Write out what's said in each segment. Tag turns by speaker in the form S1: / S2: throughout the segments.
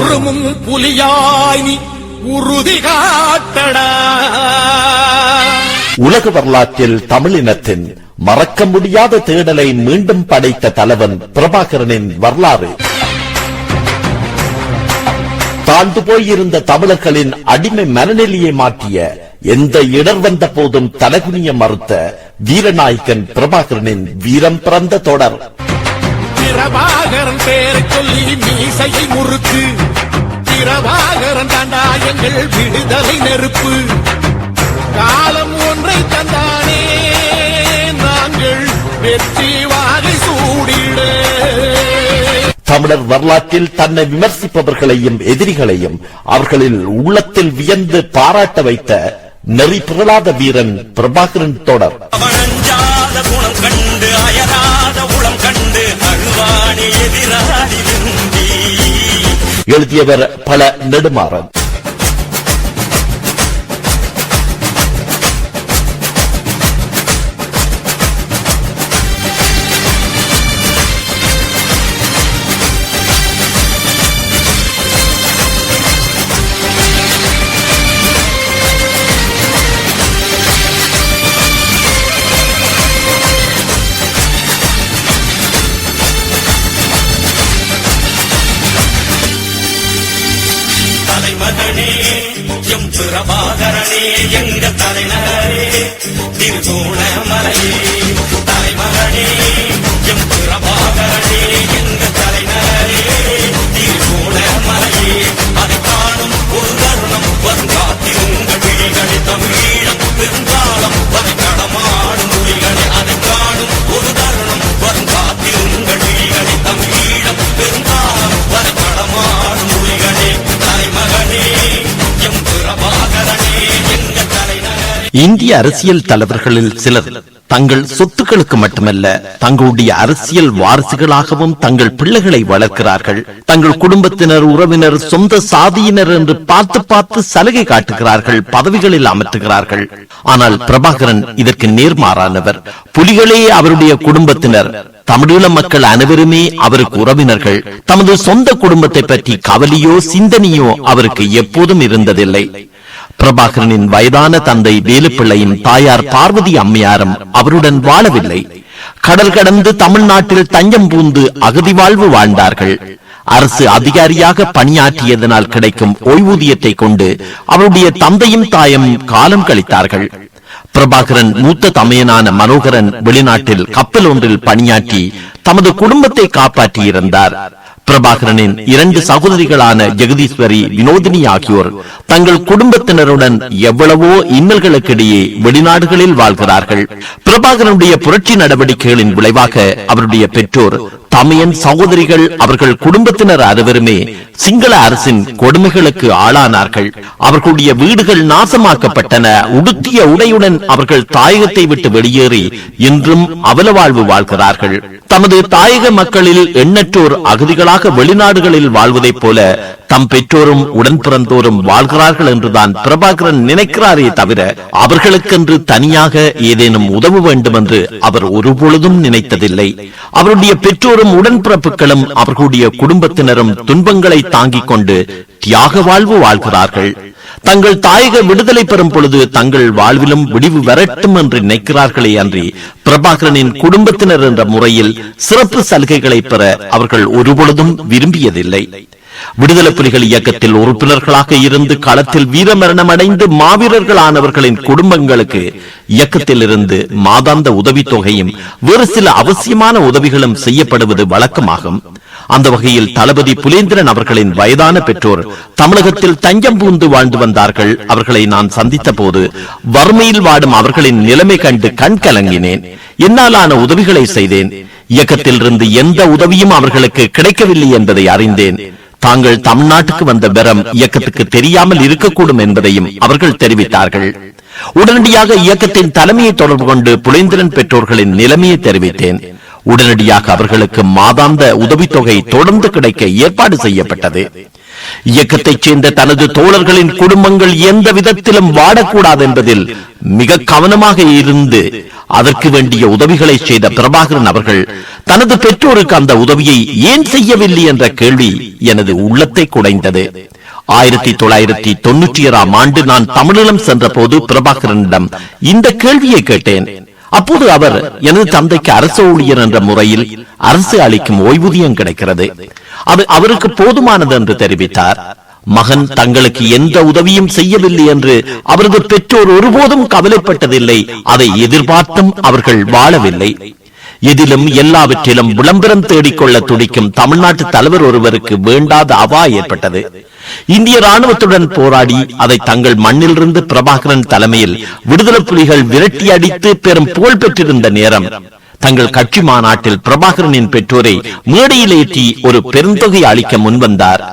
S1: உருமும் புலியாய் நீ உறுதி காட்டடா
S2: உலக வரலாற்றில் தமிழினத்தின் மறக்க முடியாத தேடலை மீண்டும் படைத்த தலைவன் பிரபாகரனின் வரலாறு. தாழ்ந்து போயிருந்த தமிழர்களின் அடிமை மனநிலையை மாற்றிய எந்த இடர் வந்த போதும் தலகுனிய மறுத்த வீரநாயகன் பிரபாகரனின் வீரம் பிறந்த தொடர்.
S1: பிரபாகரன் பேரை சொல்லி மீசையை முறுக்கு. பிரபாகரன் தாண்டா எங்கள் விடுதலை நெருப்பு. காலம் ஒன்றை தந்தானே நாங்கள் வெற்றி வாகை சூடிட.
S2: தமிழர் வரலாற்றில் தன்னை விமர்சிப்பவர்களையும் எதிரிகளையும் அவர்களில் உள்ளத்தில் வியந்து பாராட்ட வைத்த நெறி பிறளாத வீரன் பிரபாகரன் தொடர்.
S3: கண்டு அயராத உளம் கண்டு
S2: எழுதியவர் பல நெடுமாறன். இந்திய அரசியல் தலைவர்களில் சிலர் தங்கள் சொத்துக்களுக்கு மட்டுமல்ல தங்களுடைய அரசியல் வாரிசுகளாகவும் தங்கள் பிள்ளைகளை வளர்க்கிறார்கள். தங்கள் குடும்பத்தினர் உறவினர் சொந்த சாதியினர் என்று பார்த்து பார்த்து சலுகை காட்டுகிறார்கள் பதவிகளில் அமர்த்துகிறார்கள். ஆனால் பிரபாகரன் இதற்கு நேர்மாறானவர். புலிகளே அவருடைய குடும்பத்தினர். தமிழீழ மக்கள் அனைவருமே அவருக்கு உறவினர்கள். தமது சொந்த குடும்பத்தை பற்றி கவலையோ சிந்தனையோ அவருக்கு எப்போதும் இருந்ததில்லை. பிரபாகரனின் வயதான தந்தை வேலுப்பிள்ளையின் தாயார் பார்வதி அம்மையாரும் அவருடன் வாழவில்லை. கடல் கடந்து தமிழ்நாட்டில் தஞ்சம் பூந்து அகதி வாழ்வு வாழ்ந்தார்கள். அரசு அதிகாரியாக பணியாற்றியதனால் கிடைக்கும் ஓய்வூதியத்தை கொண்டு அவருடைய தந்தையும் தாயும் காலம் கழித்தார்கள். பிரபாகரன் மூத்த தமையனான மனோகரன் வெளிநாட்டில் கப்பல் ஒன்றில் பணியாற்றி தமது குடும்பத்தை காப்பாற்றியிருந்தார். பிரபாகரனின் இரண்டு சகோதரிகளான ஜெகதீஸ்வரி வினோதினி ஆகியோர் தங்கள் குடும்பத்தினருடன் எவ்வளவோ இன்னல்களுக்கிடையே வெளிநாடுகளில் வாழ்கிறார்கள். பிரபாகரனுடைய புரட்சி நடவடிக்கைகளின் விளைவாக அவருடைய பெற்றோர் தமையன் சகோதரிகள் அவர்கள் குடும்பத்தினர் அனைவருமே சிங்கள அரசின் கொடுமைகளுக்கு ஆளானார்கள். அவர்களுடைய வீடுகள் நாசமாக்கப்பட்டன. உடுத்திய உடையுடன் அவர்கள் தாயகத்தை விட்டு வெளியேறி இன்றும் அவல வாழ்வு வாழ்கிறார்கள். தமது தாயக மக்களில் எண்ணற்றோர் அகதிகளாக வெளிநாடுகளில் வாழ்வதைப் போல தம் பெற்றோரும் உடன் பிறந்தோரும் வாழ்கிறார்கள் என்றுதான் பிரபாகரன் நினைக்கிறாரே தவிர அவர்களுக்கென்று தனியாக ஏதேனும் உதவ வேண்டும் என்று அவர் ஒருபொழுதும் நினைத்ததில்லை. அவருடைய பெற்றோரும் உடன்பிறப்புகளும் அவர்களுடைய குடும்பத்தினரும் துன்பங்களை தாங்கிக் கொண்டு தியாக வாழ்வு வாழ்கிறார்கள். தங்கள் தாயக விடுதலை பெறும் பொழுது தங்கள் வாழ்விலும் விடிவு வரட்டும் என்று நினைக்கிறார்களே அன்றி பிரபாகரனின் குடும்பத்தினர் என்ற முறையில் சிறப்பு சலுகைகளை பெற அவர்கள் ஒருபொழுதும் விரும்பியதில்லை. விடுதலை புலிகள் இயக்கத்தில் உறுப்பினர்களாக இருந்து களத்தில் வீரமரணம் அடைந்து மாவீரர்களானவர்களின் குடும்பங்களுக்கு இயக்கத்தில் இருந்து மாதாந்த உதவித்தொகையும் வேறு சில அவசியமான உதவிகளும் செய்யப்படுவது வழக்கமாகும். அந்த வகையில் தளபதி புலேந்திரன் அவர்களின் வயதான பெற்றோர் தமிழகத்தில் தஞ்சம் பூந்து வாழ்ந்து வந்தார்கள். அவர்களை நான் சந்தித்த போது வறுமையில் வாடும் அவர்களின் நிலைமை கண்டு கண் கலங்கினேன். என்னாலான உதவிகளை செய்தேன். இயக்கத்தில் இருந்து எந்த உதவியும் அவர்களுக்கு கிடைக்கவில்லை என்பதை அறிந்தேன். தாங்கள் தமிழ்நாட்டுக்கு வந்த விரம் இயக்கத்துக்கு தெரியாமல் இருக்கக்கூடும் என்பதையும் அவர்கள் தெரிவித்தார்கள். உடனடியாக இயக்கத்தின் தலைமையை தொடர்பு கொண்டு புலேந்திரன் பெற்றோர்களின் நிலைமையை தெரிவித்தேன். உடனடியாக அவர்களுக்கு மாதாந்த உதவித்தொகை தொடர்ந்து கிடைக்க ஏற்பாடு செய்யப்பட்டது. இயக்கத்தைச் சேர்ந்த தனது தோழர்களின் குடும்பங்கள் எந்த விதத்திலும் வாடக்கூடாது என்பதில் மிக கவனமாக இருந்து அதற்கு வேண்டிய உதவிகளை செய்த பிரபாகரன் அவர்கள் தனது பெற்றோருக்கு அந்த உதவியை ஏன் செய்யவில்லை என்ற கேள்வி எனது உள்ளத்தை குடைந்தது. ஆயிரத்தி தொள்ளாயிரத்தி தொன்னூற்றி ஏழாம் ஆண்டு நான் தமிழீழம் சென்ற போது பிரபாகரனிடம் இந்த கேள்வியை கேட்டேன். அப்போது அவர் எனது தந்தைக்கு அரசு ஊழியர் என்ற முறையில் அரசு அளிக்கும் ஓய்வூதியம் கிடைக்கிறது. அது அவருக்கு போதுமானது என்று தெரிவித்தார். மகன் தங்களுக்கு எந்த உதவியும் செய்யவில்லை என்று அவரது பெற்றோர் ஒருபோதும் கவலைப்பட்டதில்லை. அதை எதிர்பார்த்தும் அவர்கள் வாழவில்லை. இதிலும் எல்லாவற்றிலும் விளம்பரம் தேடிக்கொள்ள துடிக்கும் தமிழ்நாட்டு தலைவர் ஒருவருக்கு வேண்டாத அவா ஏற்பட்டது. இந்திய ராணுவத்துடன் போராடி அதை தங்கள் மண்ணிலிருந்து பிரபாகரன் தலைமையில் விடுதலை புலிகள் விரட்டி அடித்து பெரும் புகழ் பெற்றிருந்த நேரம். தங்கள் கட்சி மாநாட்டில் பிரபாகரனின் பெற்றோரை மேடையில் ஏற்றி ஒரு பெருந்தொகை அளிக்க முன்வந்தார்.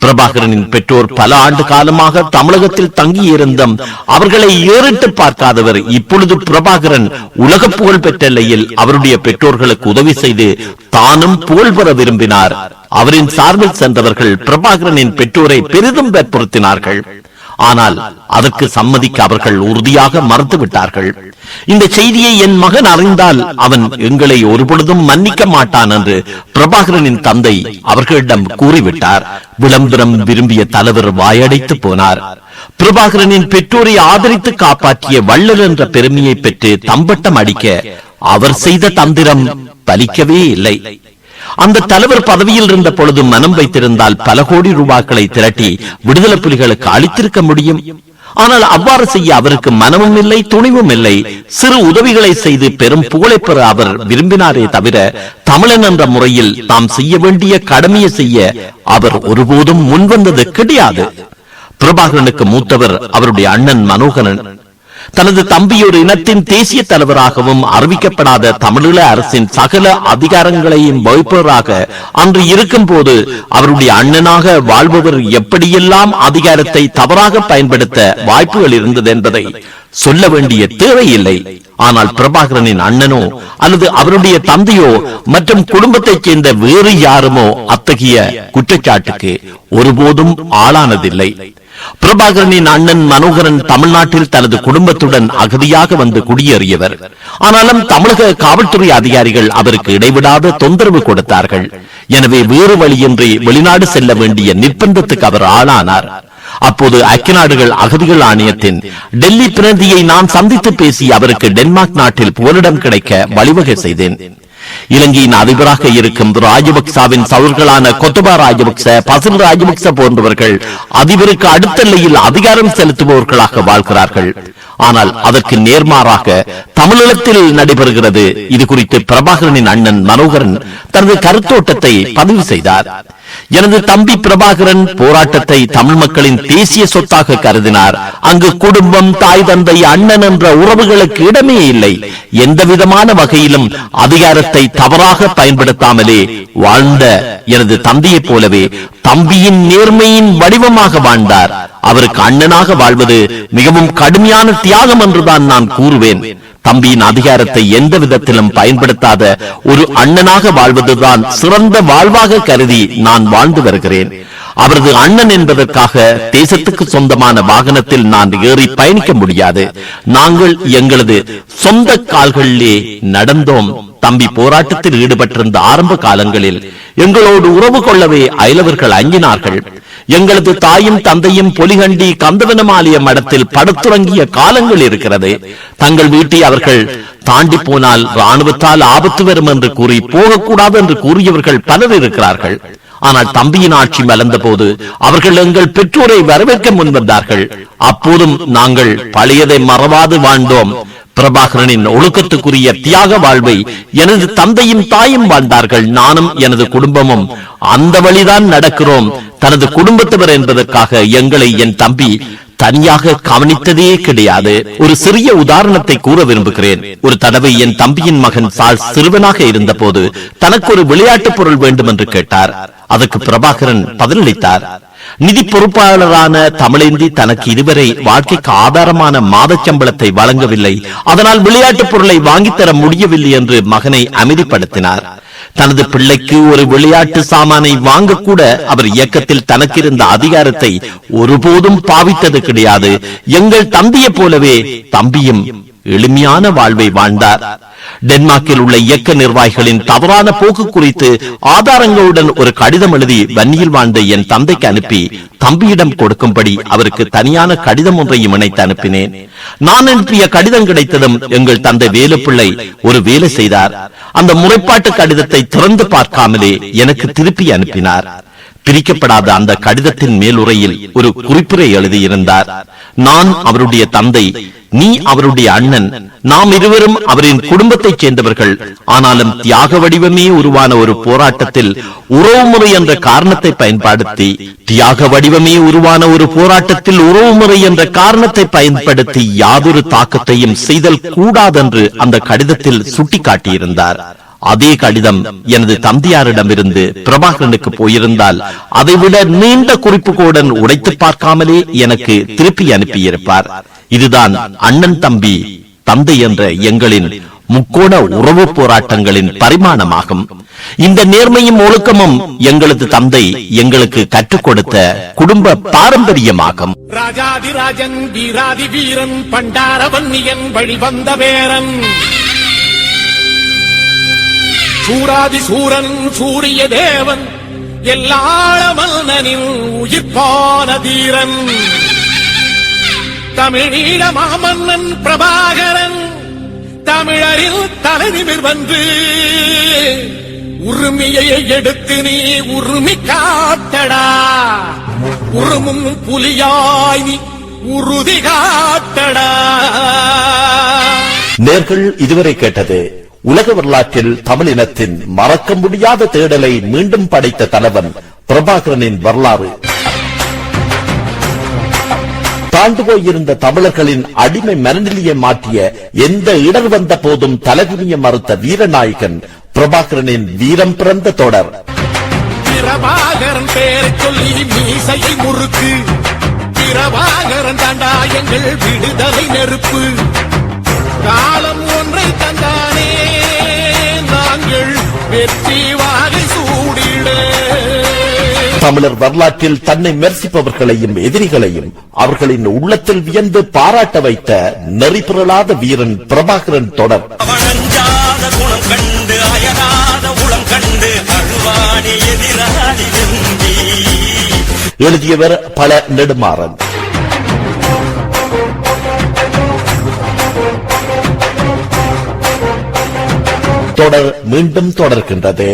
S2: பிரபாகரனின் பெற்றோர் பல ஆண்டு காலமாக தமிழகத்தில் தங்கியிருந்தும் அவர்களை ஏறிட்டு பார்க்காதவர் இப்பொழுது பிரபாகரன் உலக புகழ் பெற்ற நிலையில் அவருடைய பெற்றோர்களுக்கு உதவி செய்து தானும் புகழ் பெற விரும்பினார். அவரின் சார்பில் சென்றவர்கள் பிரபாகரனின் பெற்றோரை பெரிதும் வற்புறுத்தினார்கள். ஆனால் அதற்கு சம்மதிக்க அவர்கள் உறுதியாக மறுத்துவிட்டார்கள். இந்த செய்தியை என் மகன் அறிந்தால் அவன் எங்களை ஒருபொழுதும் மன்னிக்க மாட்டான் என்று பிரபாகரனின் தந்தை அவர்களிடம் கூறிவிட்டார். விளம்பரம் விரும்பிய தலைவர் வாயடைத்து போனார். பிரபாகரனின் பெற்றோரை ஆதரித்து காப்பாற்றிய வள்ளல் என்ற பெருமையை பெற்று தம்பட்டம் அடிக்க அவர் செய்த தந்திரம் பலிக்கவே இல்லை. அந்த தலைவர் பதவியில் இருந்த பொழுது மனம் வைத்திருந்தால் பல கோடி ரூபாய்களை திரட்டி விடுதலை புலிகளுக்கு அளித்திருக்க முடியும். ஆனால் அவ்வாறு செய்ய அவருக்கு மனமும் இல்லை துணிவும் இல்லை. சிறு உதவிகளை செய்து பெரும் புகழை பெற அவர் விரும்பினாரே தவிர தமிழன் என்ற முறையில் தாம் செய்ய வேண்டிய கடமையை செய்ய அவர் ஒருபோதும் முன்வந்தது கிடையாது. பிரபாகரனுக்கு மூத்தவர் அவருடைய அண்ணன் மனோகரன். தனது தம்பி ஒரு இனத்தின் தேசிய தலைவராகவும் அறிவிக்கப்படாத தமிழீழ அரசின் சகல அதிகாரங்களையும் வகுப்பவராக அன்று இருக்கும் போது அவருடைய அண்ணனாக வாழ்பவர் எப்படியெல்லாம் அதிகாரத்தை தவறாக பயன்படுத்த வாய்ப்புகள் இருந்தது என்பதை சொல்ல வேண்டிய தேவையில்லை. ஆனால் பிரபாகரனின் அண்ணனோ அல்லது அவருடைய தந்தையோ மற்றும் குடும்பத்தைச் சேர்ந்த வேறு யாருமோ அத்தகைய குற்றச்சாட்டுக்கு ஒருபோதும் ஆளானதில்லை. பிரபாகரனின் அண்ணன் மனோகரன் தமிழ்நாட்டில் தனது குடும்பத்துடன் அகதியாக வந்து குடியேறியவர். ஆனாலும் தமிழக காவல்துறை அதிகாரிகள் அவருக்கு இடைவிடாத தொந்தரவு கொடுத்தார்கள். எனவே வேறு வழியின்றி வெளிநாடு செல்ல வேண்டிய நிர்பந்தத்துக்கு அவர் ஆளானார். அப்போது ஐக்கிய நாடுகள் அகதிகள் ஆணையத்தின் டெல்லி பிரதியை நான் சந்தித்து பேசி அவருக்கு டென்மார்க் நாட்டில் புகலிடம் கிடைக்க வழிவகை செய்தேன். இலங்கையின் அதிபராக இருக்கும் ராஜபக்சாவின் சவர்களான கொத்தபா ராஜபக்ச பசில் ராஜபக்ச போன்றவர்கள் அதிபருக்கு அடுத்த நிலையில் அதிகாரம் செலுத்துபவர்களாக வாழ்கிறார்கள். ஆனால் அதற்கு நேர்மாறாக தமிழகத்தில் நடைபெறுகிறது. இது குறித்து பிரபாகரனின் அண்ணன் மனோகரன் தனது கருத்தோட்டத்தை பதிவு செய்தார். எனது தம்பி பிரபாகரன் போராட்டத்தை தமிழ் மக்களின் தேசிய சொத்தாக கருதினார். அங்கு குடும்பம் தாய் தந்தை அண்ணன் என்ற உறவுகளுக்கு இடமே இல்லை. எந்த விதமான வகையிலும் அதிகாரத்தை தவறாக பயன்படுத்தாமலே வாழ்ந்த எனது தந்தையைப் போலவே தம்பியின் நேர்மையின் வடிவமாக வாழ்ந்தார். அவருக்கு அண்ணனாக வாழ்வது மிகவும் கடுமையான தியாகம் என்றுதான் நான் கூறுவேன். தம்பியின் அதிகாரத்தை எந்த விதத்திலும் பயன்படுத்தாத ஒரு அண்ணனாக வாழ்வதுதான் சிறந்த வாழ்வாக கருதி நான் வாழ்ந்து வருகிறேன். அவரது அண்ணன் என்பதற்காக தேசத்துக்கு சொந்தமான வாகனத்தில் நான் ஏறி பயணிக்க முடியாது. நாங்கள் எங்களது சொந்த கால்களிலே நடந்தோம். தம்பி போராட்டத்தில் ஈடுபட்டிருந்த ஆரம்ப காலங்களில் எங்களோடு உறவு கொள்ளவே அயலவர்கள் அஞ்சினார்கள். எங்களது தாயும் தந்தையும் பொலிகண்டி கந்தவனமாலிய மடத்தில் படுத்துறங்கிய காலங்கள் இருக்கிறது. தங்கள் வீட்டை அவர்கள் தாண்டி போனால் ராணுவத்தால் ஆபத்து வரும் என்று கூறி போகக்கூடாது என்று கூறியவர்கள் பலர் இருக்கிறார்கள். ஆனால் தம்பியின் ஆட்சி மலர்ந்த போது அவர்கள் எங்கள் பெற்றோரை வரவேற்க முன்வந்தார்கள் அப்போதும் நாங்கள் பழையதை மறவாது வாழ்ந்தோம். பிரபாகரனின் ஒழுக்கத்துக்குரிய தியாக வாழ்வை எனது தந்தையும் தாயும் வாழ்ந்தார்கள். நானும் எனது குடும்பமும் அந்த வழிதான் நடக்கிறோம். தனது குடும்பத்தவர் என்பதற்காக எங்களை என் தம்பி தனியாக கவனித்ததே கிடையாது. ஒரு சிறிய உதாரணத்தை கூற விரும்புகிறேன். ஒரு தடவை என் தம்பியின் மகன் சால் சிறுவனாக இருந்தபோது தனக்கு ஒரு விளையாட்டுப் பொருள் வேண்டும் என்று கேட்டார். அதற்கு பிரபாகரன் பதிலளித்தார். நிதி பொறுப்பாளரான தமிழேந்தி தனக்கு இதுவரை வாழ்க்கைக்கு ஆதாரமான மாதச் சம்பளத்தை வழங்கவில்லை. அதனால் விளையாட்டுப் பொருளை வாங்கித்தர முடியவில்லை என்று மகனை அமைதிப்படுத்தினார். தனது பிள்ளைக்கு ஒரு விளையாட்டு சாமானை வாங்கக்கூட அவர் இயக்கத்தில் தனக்கு இருந்த அதிகாரத்தை ஒருபோதும் பாவித்தது கிடையாது. எங்கள் தம்பியை போலவே தம்பியும் எளிமையான வாழ்வை வாழ்ந்தார். டென்மார்க்கில் உள்ள இயக்க நிர்வாகிகளின் தவறான போக்கு குறித்து ஆதாரங்களுடன் ஒரு கடிதம் எழுதி வன்னியில் வாழ்ந்த என் தந்தைக்கு அனுப்பி தம்பியிடம் கொடுக்கும்படி அவருக்கு தனியான கடிதம் ஒன்றையும் இணைத்து அனுப்பினேன். நான் அனுப்பிய கடிதம் கிடைத்ததும் எங்கள் தந்தை வேலுப்பிள்ளை ஒரு வேலை செய்தார். அந்த முறைப்பாட்டு கடிதத்தை திறந்து பார்க்காமலே எனக்கு திருப்பி அனுப்பினார். பிரிக்கப்படாத அந்த கடிதத்தின் மேலுரையில் ஒரு குறிப்புரை எழுதியிருந்தார். நான் அவருடைய தந்தை நீ அவருடைய அண்ணன். நாம் இருவரும் அவரின் குடும்பத்தைச் சேர்ந்தவர்கள். ஆனாலும் தியாக வடிவமே உருவான ஒரு போராட்டத்தில் உறவுமுறை என்ற காரணத்தை பயன்படுத்தி தியாக வடிவமே உருவான ஒரு போராட்டத்தில் உறவுமுறை என்ற காரணத்தை பயன்படுத்தி யாதொரு தாக்கத்தையும் செய்தல் கூடாதென்று அந்த கடிதத்தில் சுட்டிக்காட்டியிருந்தார். அதே கடிதம் எனது தந்தையாரிடமிருந்து பிரபாகரனுக்கு போயிருந்தால் அதைவிட நீண்ட குறிப்புகளுடன் உடைத்து பார்க்காமலே எனக்கு திருப்பி அனுப்பியிருப்பார். இதுதான் அண்ணன் தம்பி தந்தை என்ற எங்களின் முக்கோண உறவு போராட்டங்களின் பரிமாணமாகும். இந்த நேர்மையும் ஒழுக்கமும் எங்களது தந்தை எங்களுக்கு கற்றுக் கொடுத்த குடும்ப பாரம்பரியமாகும்.
S1: ராஜாதிராஜன் வீராதி வீரன் பண்டார வழிவந்த வேரன் சூராதி சூரன் சூரிய தேவன் எல்லாள மன்னனின் உயிர்ப்பான தீரன். தமிழீழ மாமன்னன் பிரபாகரன் தமிழரில் தலைநிமிர் வந்து உரிமையை எடுத்து நீ உரிமை காட்டடா உருமும் புலியாய் நீ உறுதி காட்டடா
S2: நேர்கள் இதுவரை கேட்டது உலக வரலாற்றில் தமிழினத்தின் மறக்க முடியாத தேடலை மீண்டும் படைத்த தலைவன் பிரபாகரனின் வரலாறு. தாழ்ந்து போயிருந்த தமிழர்களின் அடிமை மனநிலையை மாற்றிய எந்த இடர் வந்த போதும் தலைகுனிய மறுத்த வீரநாயகன் பிரபாகரனின் வீரம் பிறந்த தொடர்.
S1: பிரபாகரன் பேரை சொல்லி மீசையை முறுக்கு. பிரபாகரன் தாண்டா எங்கள் விடுதலை நெருப்பு. காலம் வெற்றி வாகை சூடிட.
S2: தமிழர் வரலாற்றில் தன்னை மெர்சிப்பவர்களையும் எதிரிகளையும் அவர்களின் உள்ளத்தில் வியந்து பாராட்ட வைத்த நெறிபிறலாத வீரன் பிரபாகரன் தொடர். எழுதியவர் பல நெடுமாறன். தொடர் மீண்டும் தொடர்கின்றது.